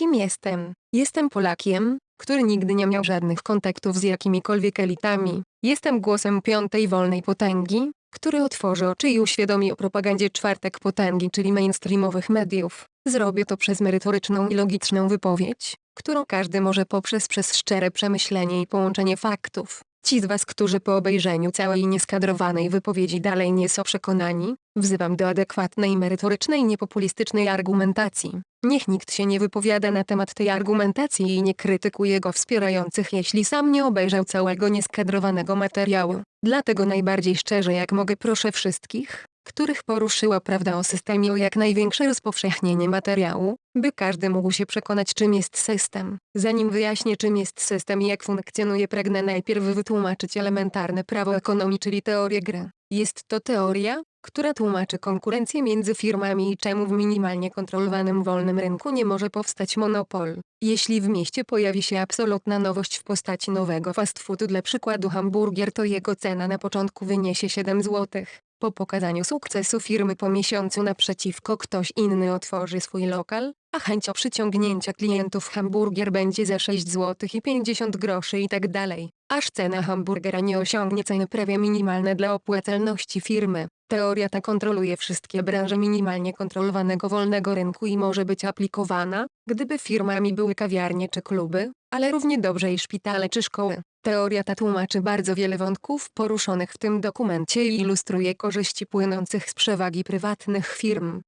Kim jestem? Jestem Polakiem, który nigdy nie miał żadnych kontaktów z jakimikolwiek elitami. Jestem głosem piątej wolnej potęgi, który otworzy oczy i uświadomi o propagandzie czwartek potęgi, czyli mainstreamowych mediów. Zrobię to przez merytoryczną i logiczną wypowiedź, którą każdy może poprzez przez szczere przemyślenie i połączenie faktów. Ci z Was, którzy po obejrzeniu całej nieskadrowanej wypowiedzi dalej nie są przekonani, wzywam do adekwatnej, merytorycznej, niepopulistycznej argumentacji. Niech nikt się nie wypowiada na temat tej argumentacji i nie krytykuje go wspierających, jeśli sam nie obejrzał całego nieskadrowanego materiału. Dlatego najbardziej szczerze jak mogę proszę wszystkich, których poruszyła prawda o systemie o jak największe rozpowszechnienie materiału, by każdy mógł się przekonać czym jest system. Zanim wyjaśnię czym jest system i jak funkcjonuje pragnę najpierw wytłumaczyć elementarne prawo ekonomii czyli teorię gry. Jest to teoria, która tłumaczy konkurencję między firmami i czemu w minimalnie kontrolowanym wolnym rynku nie może powstać monopol. Jeśli w mieście pojawi się absolutna nowość w postaci nowego fast foodu dla przykładu hamburgier to jego cena na początku wyniesie 7 zł. Po pokazaniu sukcesu firmy po miesiącu naprzeciwko ktoś inny otworzy swój lokal, a chęcią przyciągnięcia klientów hamburgier będzie za 6 zł i 50 groszy i tak aż cena hamburgera nie osiągnie ceny prawie minimalne dla opłacalności firmy. Teoria ta kontroluje wszystkie branże minimalnie kontrolowanego wolnego rynku i może być aplikowana, gdyby firmami były kawiarnie czy kluby, ale równie dobrze i szpitale czy szkoły. Teoria ta tłumaczy bardzo wiele wątków poruszonych w tym dokumencie i ilustruje korzyści płynących z przewagi prywatnych firm.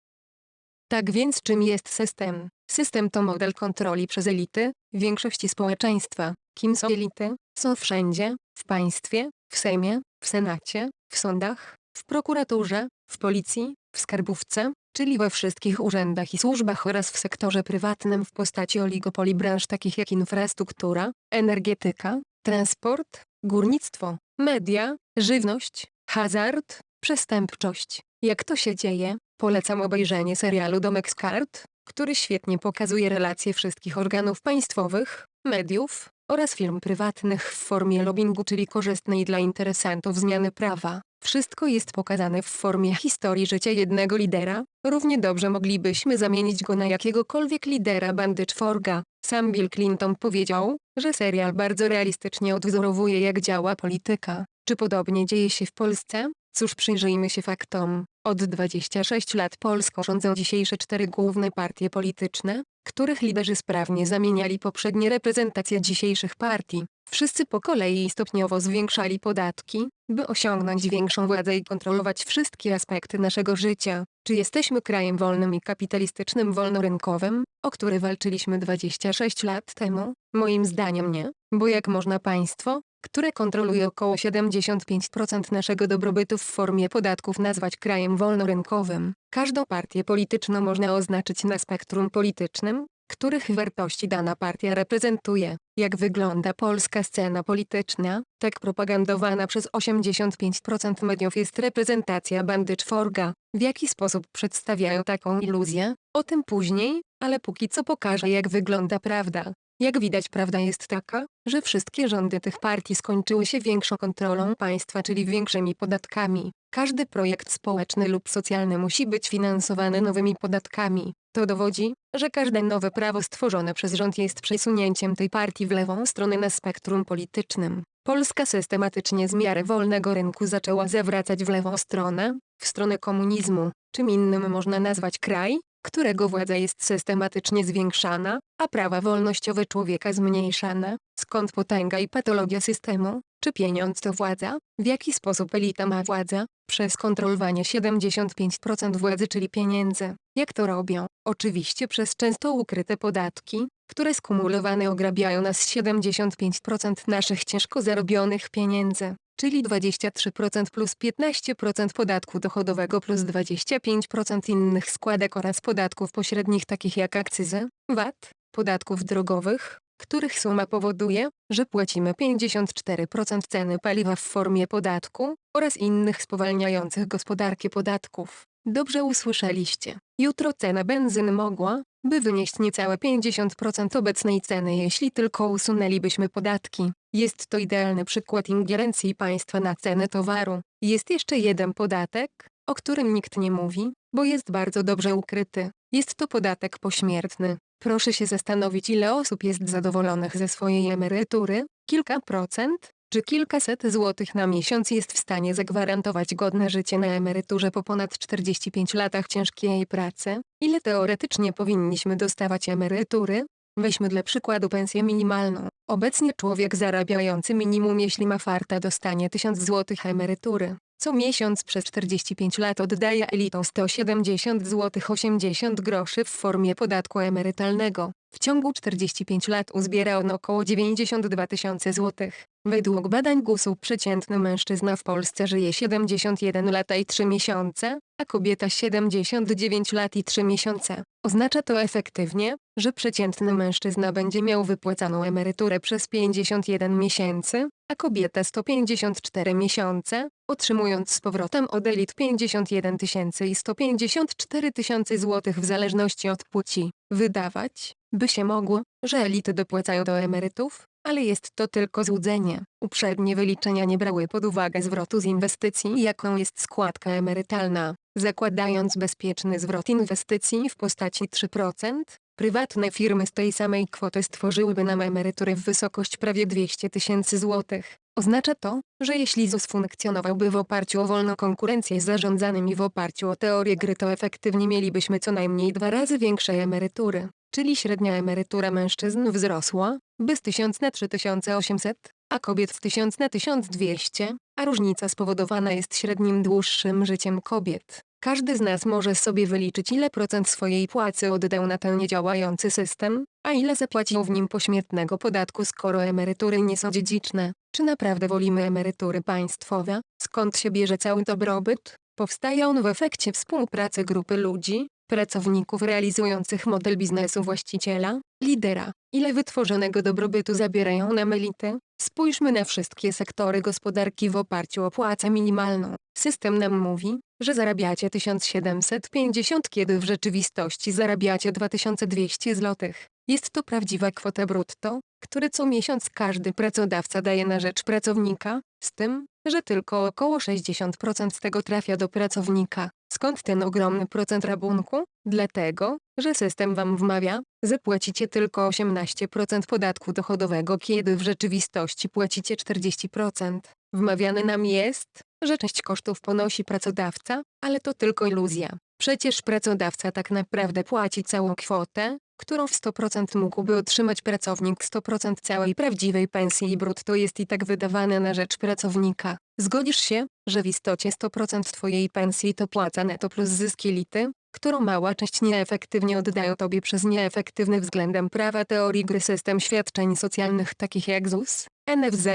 Tak więc czym jest system? System to model kontroli przez elity, większości społeczeństwa. Kim są elity? Są wszędzie, w państwie, w Sejmie, w Senacie, w sądach, w prokuraturze, w policji, w skarbówce, czyli we wszystkich urzędach i służbach oraz w sektorze prywatnym w postaci oligopoli branż takich jak infrastruktura, energetyka, transport, górnictwo, media, żywność, hazard, przestępczość. Jak to się dzieje? Polecam obejrzenie serialu Domek z kart, który świetnie pokazuje relacje wszystkich organów państwowych, mediów oraz firm prywatnych w formie lobbingu, czyli korzystnej dla interesantów zmiany prawa. Wszystko jest pokazane w formie historii życia jednego lidera. Równie dobrze moglibyśmy zamienić go na jakiegokolwiek lidera bandy czworga. Sam Bill Clinton powiedział, że serial bardzo realistycznie odwzorowuje jak działa polityka. Czy podobnie dzieje się w Polsce? Cóż przyjrzyjmy się faktom. Od 26 lat Polską rządzą dzisiejsze cztery główne partie polityczne, których liderzy sprawnie zamieniali poprzednie reprezentacje dzisiejszych partii. Wszyscy po kolei stopniowo zwiększali podatki, by osiągnąć większą władzę i kontrolować wszystkie aspekty naszego życia. Czy jesteśmy krajem wolnym i kapitalistycznym wolnorynkowym, o który walczyliśmy 26 lat temu? Moim zdaniem nie, bo jak można państwo, które kontroluje około 75% naszego dobrobytu w formie podatków nazwać krajem wolnorynkowym. Każdą partię polityczną można oznaczyć na spektrum politycznym, których wartości dana partia reprezentuje. Jak wygląda polska scena polityczna, tak propagandowana przez 85% mediów jest reprezentacja bandy czworga. W jaki sposób przedstawiają taką iluzję? O tym później, ale póki co pokażę jak wygląda prawda. Jak widać prawda jest taka, że wszystkie rządy tych partii skończyły się większą kontrolą państwa czyli większymi podatkami. Każdy projekt społeczny lub socjalny musi być finansowany nowymi podatkami. To dowodzi, że każde nowe prawo stworzone przez rząd jest przesunięciem tej partii w lewą stronę na spektrum politycznym. Polska systematycznie z miarę wolnego rynku zaczęła zawracać w lewą stronę, w stronę komunizmu. Czym innym można nazwać kraj, którego władza jest systematycznie zwiększana, a prawa wolnościowe człowieka zmniejszane. Skąd potęga i patologia systemu? Czy pieniądz to władza? W jaki sposób elita ma władzę? Przez kontrolowanie 75% władzy czyli pieniędzy. Jak to robią? Oczywiście przez często ukryte podatki, które skumulowane ograbiają nas 75% naszych ciężko zarobionych pieniędzy czyli 23% plus 15% podatku dochodowego plus 25% innych składek oraz podatków pośrednich takich jak akcyzy, VAT, podatków drogowych, których suma powoduje, że płacimy 54% ceny paliwa w formie podatku oraz innych spowalniających gospodarkę podatków. Dobrze usłyszeliście. Jutro cena benzyny mogła, by wynieść niecałe 50% obecnej ceny jeśli tylko usunęlibyśmy podatki. Jest to idealny przykład ingerencji państwa na cenę towaru. Jest jeszcze jeden podatek, o którym nikt nie mówi, bo jest bardzo dobrze ukryty. Jest to podatek pośmiertny. Proszę się zastanowić ile osób jest zadowolonych ze swojej emerytury, kilka procent, czy kilkaset złotych na miesiąc jest w stanie zagwarantować godne życie na emeryturze po ponad 45 latach ciężkiej pracy? Ile teoretycznie powinniśmy dostawać emerytury? Weźmy dla przykładu pensję minimalną. Obecnie człowiek zarabiający minimum jeśli ma farta dostanie 1000 zł emerytury. Co miesiąc przez 45 lat oddaje elitom 170 zł 80 groszy w formie podatku emerytalnego. W ciągu 45 lat uzbiera on około 92 tysiące złotych. Według badań GUS-u przeciętny mężczyzna w Polsce żyje 71 lata i 3 miesiące, a kobieta 79 lat i 3 miesiące. Oznacza to efektywnie, że przeciętny mężczyzna będzie miał wypłacaną emeryturę przez 51 miesięcy, a kobieta 154 miesiące, otrzymując z powrotem od elit 51 tysięcy i 154 tysiące złotych w zależności od płci. Wydawać, by się mogło, że elity dopłacają do emerytów, ale jest to tylko złudzenie. Uprzednie wyliczenia nie brały pod uwagę zwrotu z inwestycji jaką jest składka emerytalna. Zakładając bezpieczny zwrot inwestycji w postaci 3%, prywatne firmy z tej samej kwoty stworzyłyby nam emeryturę w wysokość prawie 200 tysięcy złotych. Oznacza to, że jeśli ZUS funkcjonowałby w oparciu o wolną konkurencję z zarządzanym i w oparciu o teorię gry to efektywnie mielibyśmy co najmniej dwa razy większe emerytury, czyli średnia emerytura mężczyzn wzrosła, by z 1000 na 3800, a kobiet z 1000 na 1200, a różnica spowodowana jest średnim dłuższym życiem kobiet. Każdy z nas może sobie wyliczyć ile procent swojej płacy oddał na ten niedziałający system, a ile zapłacił w nim pośmiertnego podatku skoro emerytury nie są dziedziczne. Czy naprawdę wolimy emerytury państwowe? Skąd się bierze cały dobrobyt? Powstaje on w efekcie współpracy grupy ludzi, pracowników realizujących model biznesu właściciela, lidera. Ile wytworzonego dobrobytu zabierają nam elity? Spójrzmy na wszystkie sektory gospodarki w oparciu o płacę minimalną. System nam mówi, że zarabiacie 1750 kiedy w rzeczywistości zarabiacie 2200 zł. Jest to prawdziwa kwota brutto, który co miesiąc każdy pracodawca daje na rzecz pracownika, z tym, że tylko około 60% z tego trafia do pracownika. Skąd ten ogromny procent rabunku? Dlatego, że system wam wmawia, że płacicie tylko 18% podatku dochodowego kiedy w rzeczywistości płacicie 40%. Wmawiane nam jest, że część kosztów ponosi pracodawca, ale to tylko iluzja. Przecież pracodawca tak naprawdę płaci całą kwotę, którą w 100% mógłby otrzymać pracownik 100% całej prawdziwej pensji i brutto jest i tak wydawane na rzecz pracownika. Zgodzisz się, że w istocie 100% twojej pensji to płaca netto plus zyski elity, którą mała część nieefektywnie oddają tobie przez nieefektywny względem prawa teorii gry system świadczeń socjalnych takich jak ZUS, NFZ,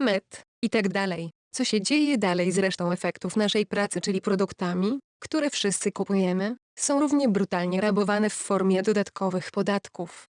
MET itd. tak Co się dzieje dalej z resztą efektów naszej pracy czyli produktami, które wszyscy kupujemy, są równie brutalnie rabowane w formie dodatkowych podatków.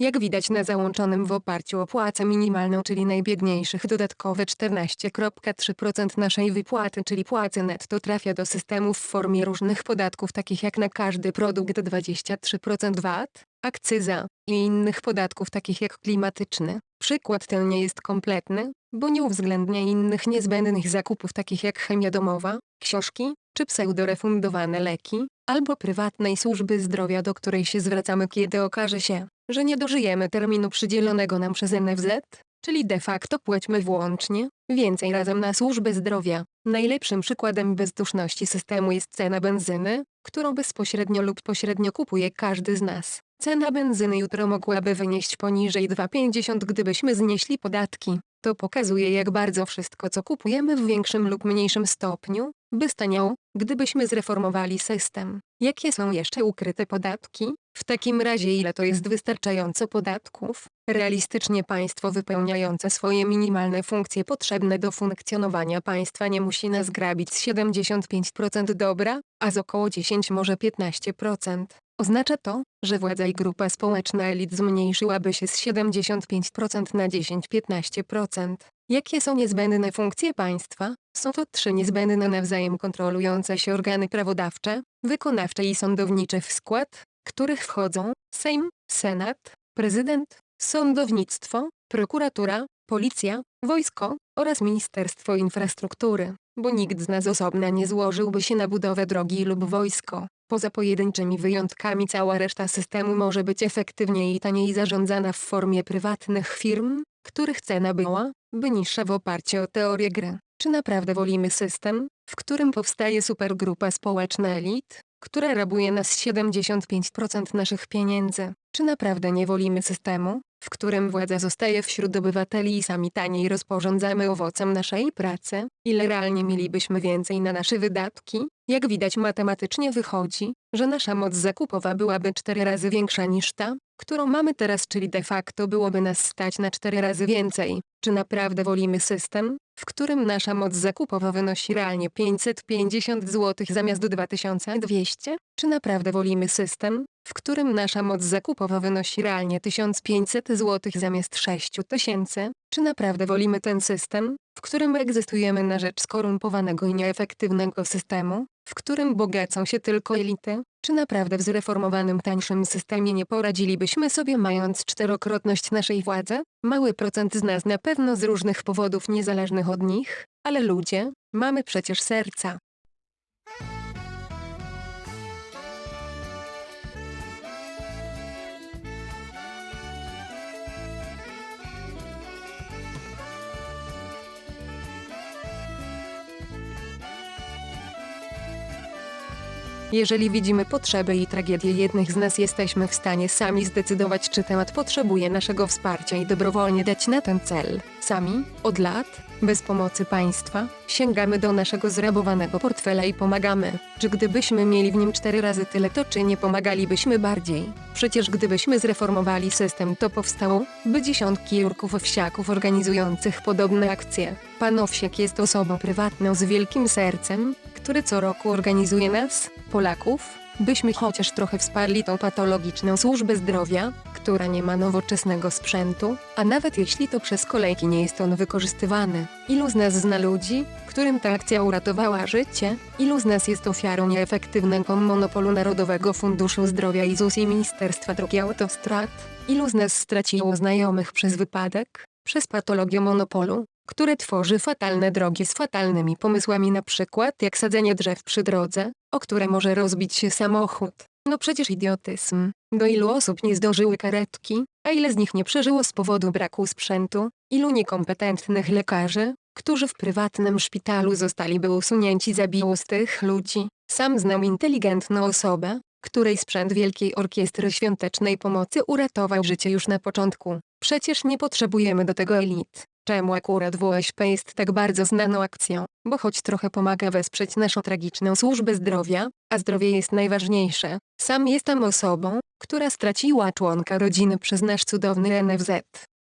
Jak widać na załączonym w oparciu o płacę minimalną czyli najbiedniejszych dodatkowe 14,3% naszej wypłaty czyli płacy netto trafia do systemu w formie różnych podatków takich jak na każdy produkt 23% VAT, akcyza i innych podatków takich jak klimatyczny. Przykład ten nie jest kompletny, bo nie uwzględnia innych niezbędnych zakupów takich jak chemia domowa, książki, czy pseudorefundowane leki, albo prywatnej służby zdrowia do której się zwracamy kiedy okaże się, że nie dożyjemy terminu przydzielonego nam przez NFZ, czyli de facto płaćmy włącznie, więcej razem na służbę zdrowia. Najlepszym przykładem bezduszności systemu jest cena benzyny, którą bezpośrednio lub pośrednio kupuje każdy z nas. Cena benzyny jutro mogłaby wynieść poniżej 2,50 gdybyśmy znieśli podatki. To pokazuje jak bardzo wszystko co kupujemy w większym lub mniejszym stopniu, by staniało, gdybyśmy zreformowali system. Jakie są jeszcze ukryte podatki? W takim razie ile to jest wystarczająco podatków? Realistycznie państwo wypełniające swoje minimalne funkcje potrzebne do funkcjonowania państwa nie musi nas grabić z 75% dobra, a z około 10 może 15%. Oznacza to, że władza i grupa społeczna elit zmniejszyłaby się z 75% na 10-15%. Jakie są niezbędne funkcje państwa? Są to trzy niezbędne nawzajem kontrolujące się organy prawodawcze, wykonawcze i sądownicze w skład, których wchodzą Sejm, Senat, Prezydent, Sądownictwo, Prokuratura, Policja, Wojsko oraz Ministerstwo Infrastruktury, bo nikt z nas osobna nie złożyłby się na budowę drogi lub wojsko. Poza pojedynczymi wyjątkami cała reszta systemu może być efektywniej i taniej zarządzana w formie prywatnych firm, których cena była, by niższa w oparciu o teorię gry. Czy naprawdę wolimy system, w którym powstaje supergrupa społeczna elit, która rabuje nas 75% naszych pieniędzy? Czy naprawdę nie wolimy systemu, w którym władza zostaje wśród obywateli i sami taniej rozporządzamy owocem naszej pracy? Ile realnie mielibyśmy więcej na nasze wydatki? Jak widać matematycznie wychodzi, że nasza moc zakupowa byłaby cztery razy większa niż ta, którą mamy teraz, czyli de facto byłoby nas stać na cztery razy więcej. Czy naprawdę wolimy system, w którym nasza moc zakupowa wynosi realnie 550 zł zamiast 2200? Czy naprawdę wolimy system, w którym nasza moc zakupowa wynosi realnie 1500 zł zamiast 6000? Czy naprawdę wolimy ten system, w którym egzystujemy na rzecz skorumpowanego i nieefektywnego systemu, w którym bogacą się tylko elity? Czy naprawdę w zreformowanym tańszym systemie nie poradzilibyśmy sobie mając czterokrotność naszej władzy? Mały procent z nas na pewno z różnych powodów niezależnych od nich, ale ludzie, mamy przecież serca. Jeżeli widzimy potrzeby i tragedię jednych z nas, jesteśmy w stanie sami zdecydować, czy temat potrzebuje naszego wsparcia i dobrowolnie dać na ten cel. Sami, od lat, bez pomocy państwa, sięgamy do naszego zrabowanego portfela i pomagamy. Czy gdybyśmy mieli w nim cztery razy tyle, to czy nie pomagalibyśmy bardziej? Przecież gdybyśmy zreformowali system, to powstało, by dziesiątki jurków wsiaków organizujących podobne akcje. Pan Owsiak jest osobą prywatną z wielkim sercem, który co roku organizuje nas, Polaków, byśmy chociaż trochę wsparli tą patologiczną służbę zdrowia, która nie ma nowoczesnego sprzętu, a nawet jeśli to przez kolejki nie jest on wykorzystywany. Ilu z nas zna ludzi, którym ta akcja uratowała życie? Ilu z nas jest ofiarą nieefektywnego monopolu Narodowego Funduszu Zdrowia i ZUS i Ministerstwa Dróg i Autostrad? Ilu z nas straciło znajomych przez wypadek? Przez patologię monopolu, które tworzy fatalne drogi z fatalnymi pomysłami na przykład jak sadzenie drzew przy drodze, o które może rozbić się samochód. No przecież idiotyzm. Do ilu osób nie zdążyły karetki, a ile z nich nie przeżyło z powodu braku sprzętu? Ilu niekompetentnych lekarzy, którzy w prywatnym szpitalu zostaliby usunięci zabiło z tych ludzi? Sam znam inteligentną osobę, której sprzęt Wielkiej Orkiestry Świątecznej Pomocy uratował życie już na początku. Przecież nie potrzebujemy do tego elit. Czemu akurat WSP jest tak bardzo znaną akcją? Bo choć trochę pomaga wesprzeć naszą tragiczną służbę zdrowia, a zdrowie jest najważniejsze, sam jestem osobą, która straciła członka rodziny przez nasz cudowny NFZ.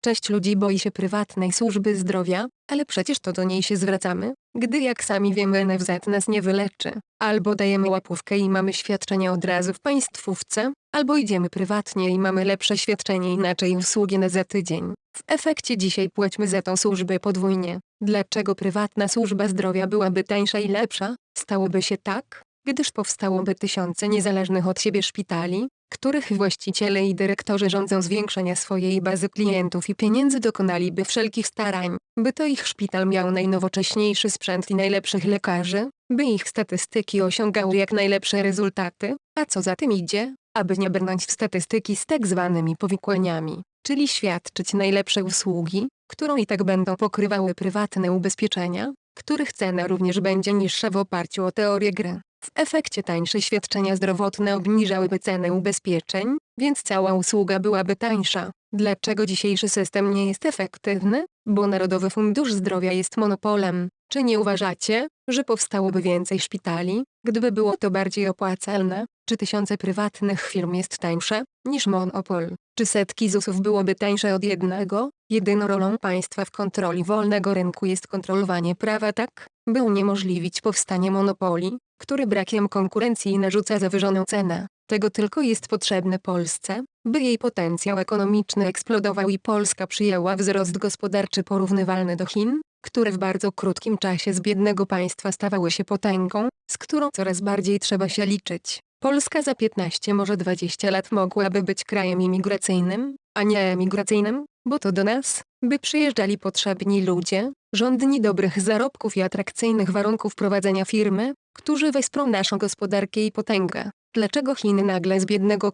Część ludzi boi się prywatnej służby zdrowia, ale przecież to do niej się zwracamy, gdy jak sami wiemy NFZ nas nie wyleczy. Albo dajemy łapówkę i mamy świadczenie od razu w państwówce, albo idziemy prywatnie i mamy lepsze świadczenie inaczej usługi na za tydzień. W efekcie dzisiaj płaćmy za tą służbę podwójnie. Dlaczego prywatna służba zdrowia byłaby tańsza i lepsza? Stałoby się tak, gdyż powstałoby tysiące niezależnych od siebie szpitali, których właściciele i dyrektorzy rządzą zwiększenia swojej bazy klientów i pieniędzy dokonaliby wszelkich starań, by to ich szpital miał najnowocześniejszy sprzęt i najlepszych lekarzy, by ich statystyki osiągały jak najlepsze rezultaty, a co za tym idzie, aby nie brnąć w statystyki z tak zwanymi powikłaniami, czyli świadczyć najlepsze usługi, którą i tak będą pokrywały prywatne ubezpieczenia, których cena również będzie niższa w oparciu o teorię gry. W efekcie tańsze świadczenia zdrowotne obniżałyby cenę ubezpieczeń, więc cała usługa byłaby tańsza. Dlaczego dzisiejszy system nie jest efektywny? Bo Narodowy Fundusz Zdrowia jest monopolem. Czy nie uważacie, że powstałoby więcej szpitali, gdyby było to bardziej opłacalne? Czy tysiące prywatnych firm jest tańsze niż monopol? Czy setki ZUS-ów byłoby tańsze od jednego? Jedyną rolą państwa w kontroli wolnego rynku jest kontrolowanie prawa tak, by uniemożliwić powstanie monopoli, który brakiem konkurencji narzuca zawyżoną cenę. Tego tylko jest potrzebne Polsce, by jej potencjał ekonomiczny eksplodował i Polska przyjęła wzrost gospodarczy porównywalny do Chin, które w bardzo krótkim czasie z biednego państwa stawały się potęgą, z którą coraz bardziej trzeba się liczyć. Polska za 15 może 20 lat mogłaby być krajem imigracyjnym, a nie emigracyjnym, bo to do nas, by przyjeżdżali potrzebni ludzie, rządni dobrych zarobków i atrakcyjnych warunków prowadzenia firmy, którzy wesprą naszą gospodarkę i potęgę. Dlaczego Chiny nagle z biednego